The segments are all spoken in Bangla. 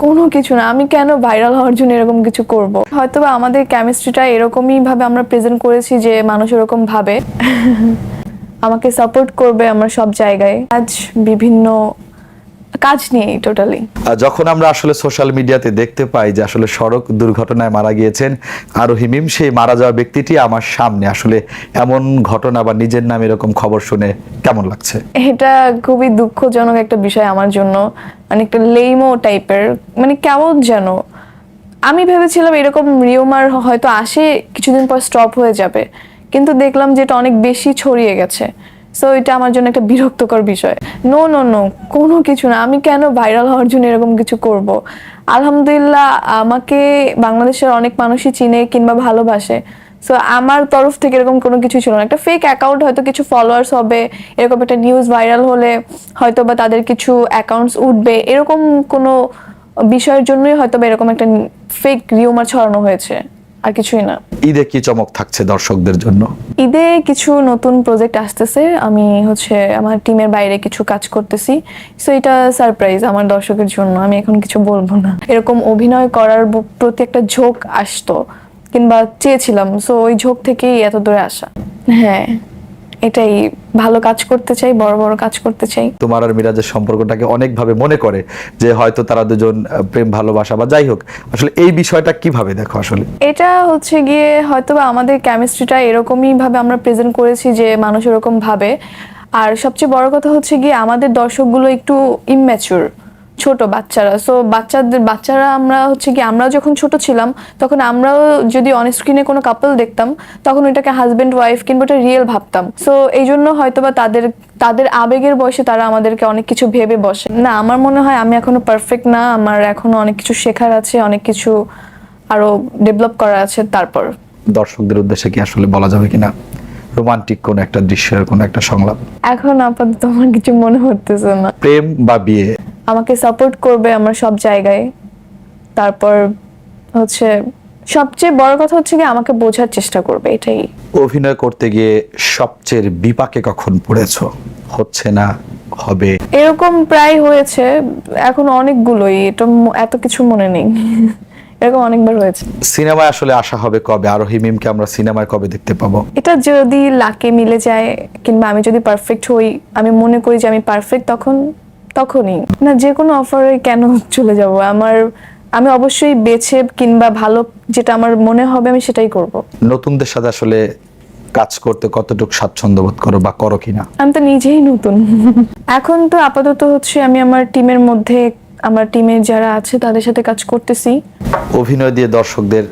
কোনো কিছু না, আমি কেন ভাইরাল হওয়ার জন্য এরকম কিছু করব? হয়তো বা আমাদের কেমিস্ট্রিটা এরকমই ভাবে আমরা প্রেজেন্ট করেছি যে মানুষ এরকম ভাবে। আমাকে সাপোর্ট করবে আমার সব জায়গায়। আজ বিভিন্ন কাজ নিয়েই টোটালি যখন আমরা আসলে সোশ্যাল মিডিয়াতে দেখতে পাই যে আসলে সড়ক দুর্ঘটনায় মারা গিয়েছেন আরোহী মিম সেই মারা যাওয়া ব্যক্তিটি আমার সামনে। আসলে এমন ঘটনা বা নিজের নামে এরকম খবর শুনে কেমন লাগছে? এটা খুবই দুঃখজনক একটা বিষয় আমার জন্য। মানে একটা লেইমো টাইপের মানে কেমন যেন। আমি ভেবেছিলাম এরকম রিওমার হয়তো আসে কিছুদিন পর স্টপ হয়ে যাবে। কিন্তু দেখলাম যে এটা অনেক বেশি ছড়িয়ে গেছে। সো এটা আমার জন্য একটা বিরক্তকর বিষয়। নো নো নো কোনো কিছু না। আমি কেন ভাইরাল হওয়ার জন্য এরকম কিছু করব? আলহামদুলিল্লাহ, আমাকে বাংলাদেশের অনেক মানুষই চিনে কিংবা ভালোবাসে। সো আমার তরফ থেকে এরকম কোনো কিছু ছিল না। একটা ফেক অ্যাকাউন্ট হয়তো কিছু ফলোয়ার্স হবে, এরকম একটা নিউজ ভাইরাল হলে হয়তো বা তাদের কিছু অ্যাকাউন্টস উঠবে। এরকম কোনো বিষয়ের জন্যই হয়তো বা এরকম একটা ফেক রিউমার ছড়ানো হয়েছে। আর কিছুই না। ঈদে কি চমক থাকছে দর্শকদের জন্য? ঈদে কিছু নতুন প্রজেক্ট আসতেছে। আমি হচ্ছে আমার টিমের বাইরে কিছু কাজ করতেছি। সো এটা সারপ্রাইজ আমার দর্শকের জন্য। আমি এখন কিছু বলব না। এরকম অভিনয় করার প্রতি একটা ঝোঁক আসতো কিংবা চেয়েছিলাম। সো ওই ঝোঁক থেকেই এত দূরে আসা। হ্যাঁ। এটাই ভালো কাজ করতে চাই বড় বড় কাজ করতে চাই। তোমার আর মিরাজের সম্পর্কটাকে অনেকভাবে মনে করে যে হয়তো তারা দুজন প্রেম ভালোবাসা বা যাই হোক আসলে এই বিষয়টা কীভাবে দেখো আসলে? এটা হচ্ছে গিয়ে হয়তো বা আমাদের কেমিস্ট্রিটা এরকমই ভাবে আমরা প্রেজেন্ট করেছি যে মানুষ এরকম ভাবে। আর সবচেয়ে বড় কথা হচ্ছে গিয়ে আমাদের দর্শকগুলো একটু ইম্যাচুর ছোট বাচ্চারা। সো বাচ্চাদের বাচ্চারা আমরা হচ্ছে কি আমরা যখন ছোট ছিলাম তখন আমরাও যদি অন স্ক্রিনে কোনো কাপল দেখতাম তখন ওইটাকে হাজবেন্ড ওয়াইফ কিংবা ওটা রিয়েল ভাবতাম। সো এই জন্য হয়তো বা তাদের তাদের আবেগের বয়সে তারা আমাদেরকে অনেক কিছু ভেবে বসে। না আমার মনে হয় আমি এখনও পারফেক্ট না আমার এখনও অনেক কিছু শেখার আছে অনেক কিছু আরও ডেভেলপ করা আছে তারপর। দর্শকদের উদ্দেশ্যে কি আসলে বলা যাবে কিনা? রোমান্টিক কোন একটা দৃশ্যের কোন একটা সংলাপ? এখন আপাতত আমার কিছু মনে হতেছে না। প্রেম বা বিয়ে? আমাকে সাপোর্ট করবে আমার সব জায়গায়। তারপর হচ্ছে সবচেয়ে বড় কথা হচ্ছে কি আমাকে বোঝার চেষ্টা করবে এটাই। অভিনয় করতে গিয়ে সবচেয়ে বিপাকে কখন পড়েছো? হচ্ছে না হবে? এরকম প্রায় হয়েছে এখন অনেকগুলোই এটা এত কিছু মনে নেই। এরকম অনেকবার হয়েছে। সিনেমায় আসলে আসা হবে কবে? আরোহী মিমকে আমরা সিনেমায় কবে দেখতে পাবো? এটা যদি লাকে মিলে যায় কিংবা আমি যদি পারফেক্ট হই আমি মনে করি যে আমি পারফেক্ট তখন তখনই। না যে কোনো অফারে কেন চলে যাব? আমার আমি অবশ্যই বেছে কিংবা ভালো যেটা আমার মনে হবে আমি সেটাই করব। নতুনদের সাথে আসলে কাজ করতে কতটুকু স্বাচ্ছন্দ্য বোধ করো বা করো কিনা? আমি তো নিজেই নতুন। এখন তো আপাতত হচ্ছে আমি আমার টিমের মধ্যে আমার টিমে যারা আছে তাদের সাথে কাজ করতেছি। অভিনয় দিয়ে দর্শকদের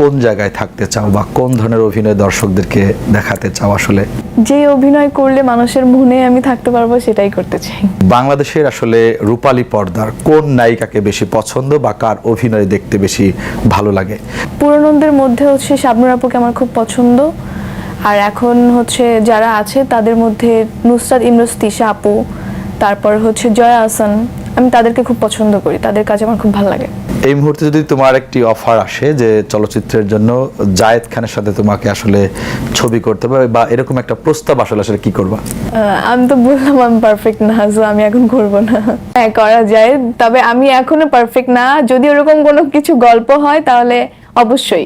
কোন জায়গায় থাকতে চাও বা কোন ধরনের অভিনয় দর্শকদেরকে দেখাতে চাও আসলে? যে অভিনয় করলে মানুষের মনে আমি থাকতে পারব সেটাই করতে চাই। বাংলাদেশের আসলে রূপালী পর্দার কোন নায়িকাকে বেশি পছন্দ বা কার অভিনয় দেখতে বেশি ভালো লাগে? পুরনোদের মধ্যে হচ্ছে শাবনুর আপুকে আমার খুব পছন্দ। আর এখন হচ্ছে যারা আছে তাদের মধ্যে নুসরাত ইমরোজ তিশা আপু তারপর হচ্ছে জয়া আসান আমি তাদেরকে খুব পছন্দ করি। তাদের কাজ আমার খুব ভালো লাগে। এই মুহূর্তে যদি তোমার একটি অফার আসে যে চলচ্চিত্রের জন্য জায়েদ খানের সাথে তোমাকে আসলে ছবি করতে হবে বা এরকম একটা প্রস্তাব আসলে আসলে কি করবা? আমি তো বললাম, আমি পারফেক্ট না সো আমি এখন করব না। হ্যাঁ করা যায়, তবে আমি এখনও পারফেক্ট না। যদি ওরকম কোনো কিছু গল্প হয়, তাহলে অবশ্যই।